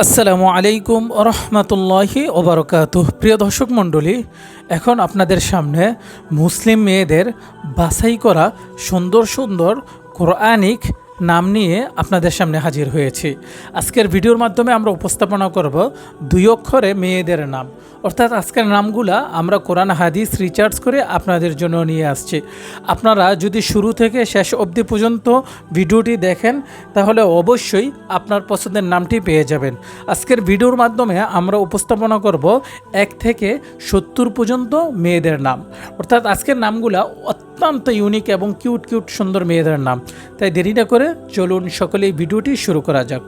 আসসালামু আলাইকুম রহমতুল্লাহি ওবরকাত প্রিয় দর্শক মণ্ডলী, এখন আপনাদের সামনে মুসলিম মেয়েদের বাছাই করা সুন্দর সুন্দর কোরআনিক নাম নিয়ে আপনাদের সামনে হাজির হয়েছি। আজকের ভিডিওর মাধ্যমে আমরা উপস্থাপনা করব দুই অক্ষরে মেয়েদের নাম। অর্থাৎ আজকের নামগুলা আমরা কোরআন, হাদিস, রিচার্জ করে আপনাদের জন্য নিয়ে আসছি। আপনারা যদি শুরু থেকে শেষ অবধি পর্যন্ত ভিডিওটি দেখেন, তাহলে অবশ্যই আপনার পছন্দের নামটি পেয়ে যাবেন। আজকের ভিডিওর মাধ্যমে আমরা উপস্থাপনা করব এক থেকে সত্তর পর্যন্ত মেয়েদের নাম। অর্থাৎ আজকের নামগুলা অত্যন্ত ইউনিক এবং কিউট কিউট, সুন্দর মেয়েদের নাম। তাই দেরি না করে চলুন সকলেই ভিডিওটি শুরু করা যাক।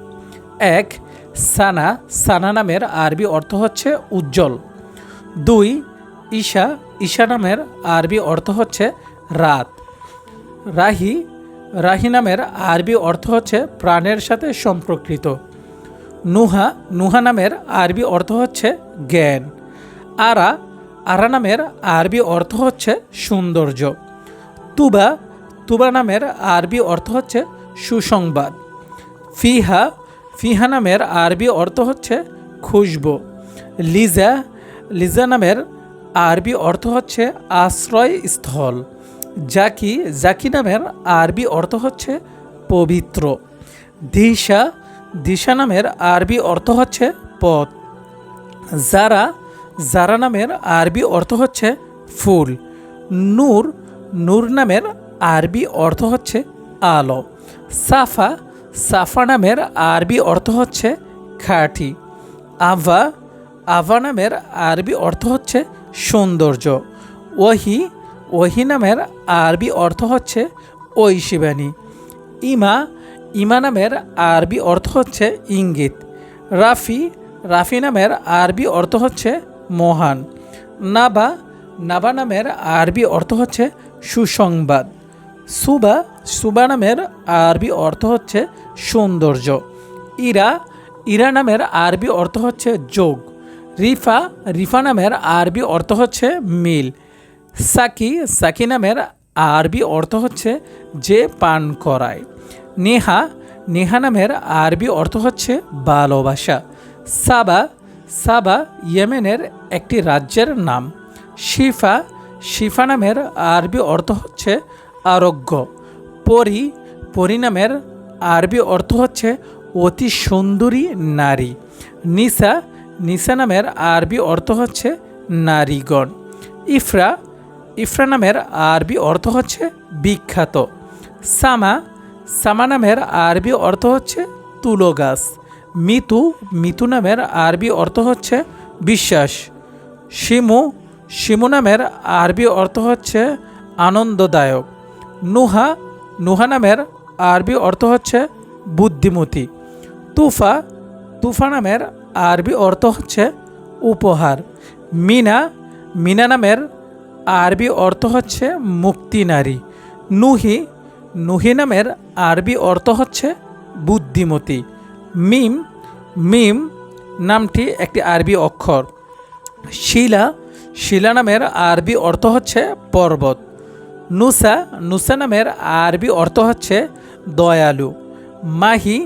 এক, সানা। সানা নামের আরবি অর্থ হচ্ছে উজ্জ্বল। দুই, ঈশা। ঈশা নামের আরবি অর্থ হচ্ছে রাত। রাহি। রাহি নামের আরবি অর্থ হচ্ছে প্রাণের সাথে সম্পর্কিত। নুহা। নুহা নামের আরবি অর্থ হচ্ছে জ্ঞান। আরা। আরা নামের আরবি অর্থ হচ্ছে সৌন্দর্য। তুবা। তুবা নামের আরবি অর্থ হচ্ছে সুসংবাদ। ফিহা ফিহা নামের আরবি অর্থ হচ্ছে খুশবু। লিজা লিজা নামের আরবি অর্থ হচ্ছে আশ্রয় স্থল। জাকি জাকি নামের আরবি অর্থ হচ্ছে পবিত্র। দিশা দিশা নামের আরবি অর্থ হচ্ছে পথ। জারা জারা নামের আরবি অর্থ হচ্ছে ফুল। নূর নূর নামের আরবি অর্থ হচ্ছে আলো। সাফা সাফা নামের আরবি অর্থ হচ্ছে খাঁটি। আভা আভা নামের আরবি অর্থ হচ্ছে সৌন্দর্য। ওহি ওহি নামের আরবি অর্থ হচ্ছে ঐশিবাণী। ইমা ইমা নামের আরবি অর্থ হচ্ছে ইঙ্গিত। রাফি রাফি নামের আরবি অর্থ হচ্ছে মহান। নাবা নাবা নামের আরবি অর্থ হচ্ছে সুসংবাদ। সুবা সুবা নামের আরবি অর্থ হচ্ছে সৌন্দর্য। ইরা ইরা নামের আরবি অর্থ হচ্ছে যোগ। রিফা রিফা নামের আরবি অর্থ হচ্ছে মিল। সাকি সাকি নামের আরবি অর্থ হচ্ছে যে পান করায়। নেহা নেহা নামের আরবি অর্থ হচ্ছে ভালোবাসা। সাবা সাবা ইয়েমেনের একটি রাজ্যের নাম। শিফা শিফা নামের আরবি অর্থ হচ্ছে আরোগ্য। পরি পরি নামের আরবি অর্থ হচ্ছে অতি সুন্দরী নারী। নিসা নিসা নামের আরবি অর্থ হচ্ছে নারীগণ। ইফরা ইফরা নামের আরবি অর্থ হচ্ছে বিখ্যাত। সামা সামা নামের আরবি অর্থ হচ্ছে তুলো গাছ মিতু মিতু নামের আরবি অর্থ হচ্ছে বিশ্বাস। শিমু শিমু নামের আরবি অর্থ হচ্ছে আনন্দদায়ক। নুহা নুহা নামের আরবি অর্থ হচ্ছে বুদ্ধিমতী। তুফা তুফা নামের আরবি অর্থ হচ্ছে উপহার। মিনা মিনা নামের আরবি অর্থ হচ্ছে মুক্তি নারী। নুহি নুহি নামের আরবি অর্থ হচ্ছে বুদ্ধিমতী। মিম মিম নামটি একটি আরবি অক্ষর। শিলা শিলা নামের আরবি অর্থ হচ্ছে পর্বত। নুসা নুসা নামের আরবি অর্থ হচ্ছে দয়ালু। মাহি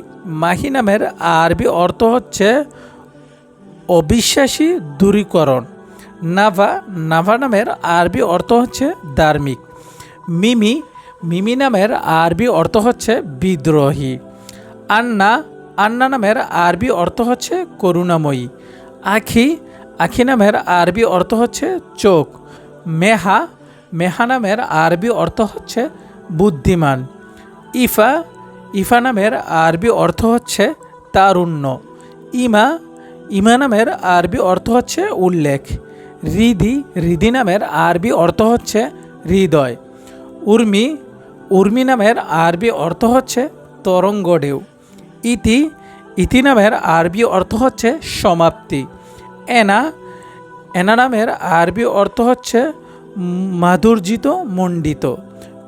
মাহি নামের আরবি অর্থ হচ্ছে অবিশ্বাসী দূরীকরণ। নাভা নাভা নামের আরবি অর্থ হচ্ছে ধার্মিক। মিমি মিমি নামের আরবি অর্থ হচ্ছে বিদ্রোহী। আন্না আন্না নামের আরবি অর্থ হচ্ছে করুণাময়ী। আখি আখি নামের আরবি অর্থ হচ্ছে চোখ। মেহা মেহা নামের আরবি অর্থ হচ্ছে বুদ্ধিমান। ইফা ইফা নামের আরবি অর্থ হচ্ছে তারুণ্য। ইমা ইমা নামের আরবি অর্থ হচ্ছে উল্লেখ। রিধি রিধি নামের আরবি অর্থ হচ্ছে হৃদয়। উর্মি উর্মি নামের আরবি অর্থ হচ্ছে তরঙ্গ ঢেউ ইতি ইতি নামের আরবি অর্থ হচ্ছে সমাপ্তি। এনা এনা নামের আরবি অর্থ হচ্ছে মাধুর্জিত, মণ্ডিত।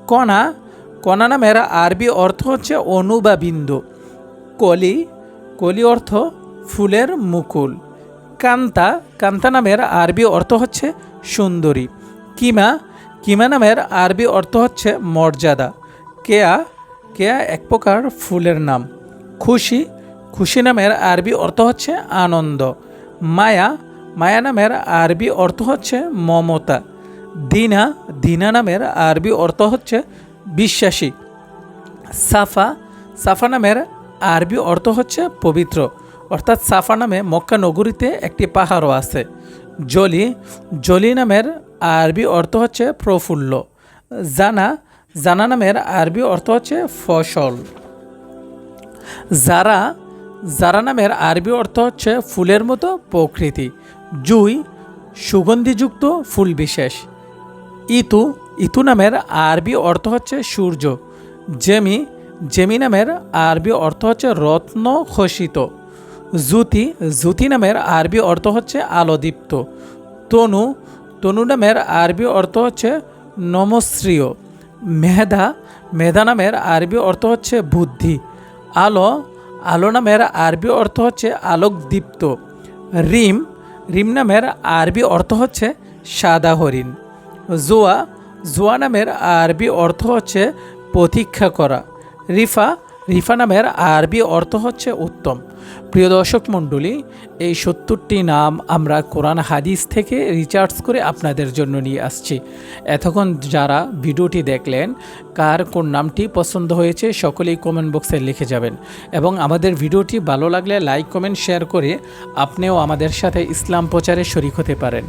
কণা কণা নামের আরবি অর্থ হচ্ছে অনু বা বিন্দু কলি কলি অর্থ ফুলের মুকুল। কান্তা কান্তা নামের আরবি অর্থ হচ্ছে সুন্দরী। কিমা কিমা নামের আরবি অর্থ হচ্ছে মর্যাদা। কেয়া কেয়া এক প্রকার ফুলের নাম। খুশি খুশি নামের আরবি অর্থ হচ্ছে আনন্দ। মায়া মায়া নামের আরবি অর্থ হচ্ছে মমতা। দিনা দিনা নামের আরবি অর্থ হচ্ছে বিশ্বাসী। সাফা সাফা নামের আরবি অর্থ হচ্ছে পবিত্র। অর্থাৎ সাফা নামে মক্কা নগরীতে একটি পাহাড়ও আছে। জলি জলি নামের আরবি অর্থ হচ্ছে প্রফুল্ল। জানা জানা নামের আরবি অর্থ হচ্ছে ফসল। যারা যারা নামের আরবি অর্থ হচ্ছে ফুলের মতো প্রকৃতি। জুই, সুগন্ধিযুক্ত ফুল বিশেষ। ইতু ইতু নামের আরবি অর্থ হচ্ছে সূর্য। জেমি জেমি নামের আরবি অর্থ হচ্ছে রত্ন খসিত জুতি জুতি নামের আরবি অর্থ হচ্ছে আলোদীপ্ত। তনু তনু নামের আরবি অর্থ হচ্ছে নমশ্রিয় মেধা মেধা নামের আরবি অর্থ হচ্ছে বুদ্ধি। আলো আলো নামের আরবি অর্থ হচ্ছে আলোকদীপ্ত। রিম রিম নামের আরবি অর্থ হচ্ছে সাদা হরিণ। জোয়া জোয়া নামের আরবি অর্থ হচ্ছে প্রতীক্ষা করা। রিফা রিফা নামের আরবি অর্থ হচ্ছে উত্তম। প্রিয় দর্শক মণ্ডলী, এই সত্তরটি নাম আমরা কোরআন হাদিস থেকে রিচার্জ করে আপনাদের জন্য নিয়ে আসছি। এতক্ষণ যারা ভিডিওটি দেখলেন, কার কোন নামটি পছন্দ হয়েছে সকলেই কমেন্ট বক্সে লিখে যাবেন। এবং আমাদের ভিডিওটি ভালো লাগলে লাইক কমেন্ট শেয়ার করে আপনিও আমাদের সাথে ইসলাম প্রচারে শরিক হতে পারেন।